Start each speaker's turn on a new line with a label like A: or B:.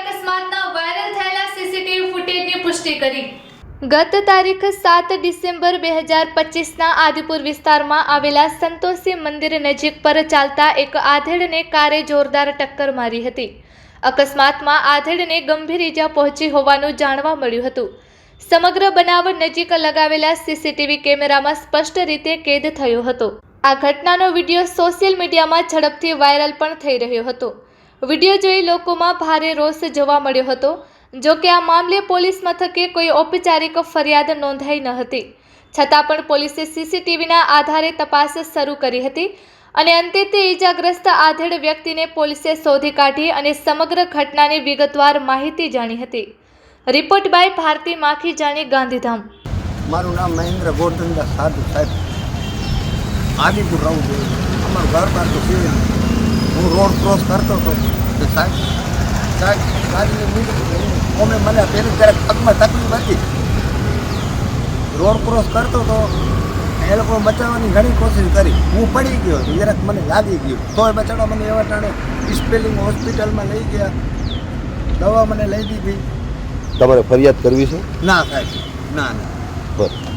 A: અકસ્માતના વાયરલ થયેલા સીસીટીવી ફૂટેજની પુષ્ટિ કરી. ગત તારીખ સાત ડિસેમ્બર બે હજાર પચીસના આદિપુર વિસ્તારમાં આવેલા સંતોષી મંદિર નજીક પર ચાલતા એક આધેડને કારે જોરદાર ટક્કર મારી હતી. અકસ્માતમાં આધેડને ગંભીર ઈજા પહોંચી હોવાનું જાણવા મળ્યું હતું. સમગ્ર બનાવ નજીક લગાવેલા સીસીટીવી કેમેરામાં સ્પષ્ટ રીતે કેદ થયો હતો. આ ઘટનાનો વીડિયો સોશિયલ મીડિયામાં ઝડપથી વાયરલ પણ થઈ રહ્યો હતો. વીડિયો જોઈ લોકોમાં ભારે રોષ જોવા મળ્યો હતો. જો કે આ મામલે પોલીસ મથકે કોઈ ઔપચારિક ફરિયાદ નોંધાઈ ન હતી. છતાં પણ પોલીસે સીસીટીવીના આધારે તપાસ શરૂ કરી હતી અને અંતે તે ઈજાગ્રસ્ત આધેડ વ્યક્તિને પોલીસે શોધી કાઢી અને સમગ્ર ઘટનાની વિગતવાર માહિતી જાણી હતી. રિપોર્ટ બાય ભારતી માખી, જાણી ગાંધીધામ.
B: મારું નામ મહેન્દ્ર ગોરધનદાસ સાધુ સાહેબ. આદિપુર રહું છું. અમારું ઘર બાર તો હું રોડ ક્રોસ કરતો હતો. તો સાહેબ સાહેબ મીટર અમે મને પહેલું ત્યારે પગમાં તકલીફ હતી. રોડ ક્રોસ કરતો હતો. એ લોકો બચાવવાની ઘણી કોશિશ કરી. હું પડી ગયો જરાક મને લાગી ગયું. તોય બચાવવા મને એવા ટાણે સ્પેલિંગ હોસ્પિટલમાં લઈ ગયા. દવા મને લઈ દીધી.
C: તમારે ફરિયાદ કરવી છે?
B: ના સાહેબ. ના ના.
C: બસ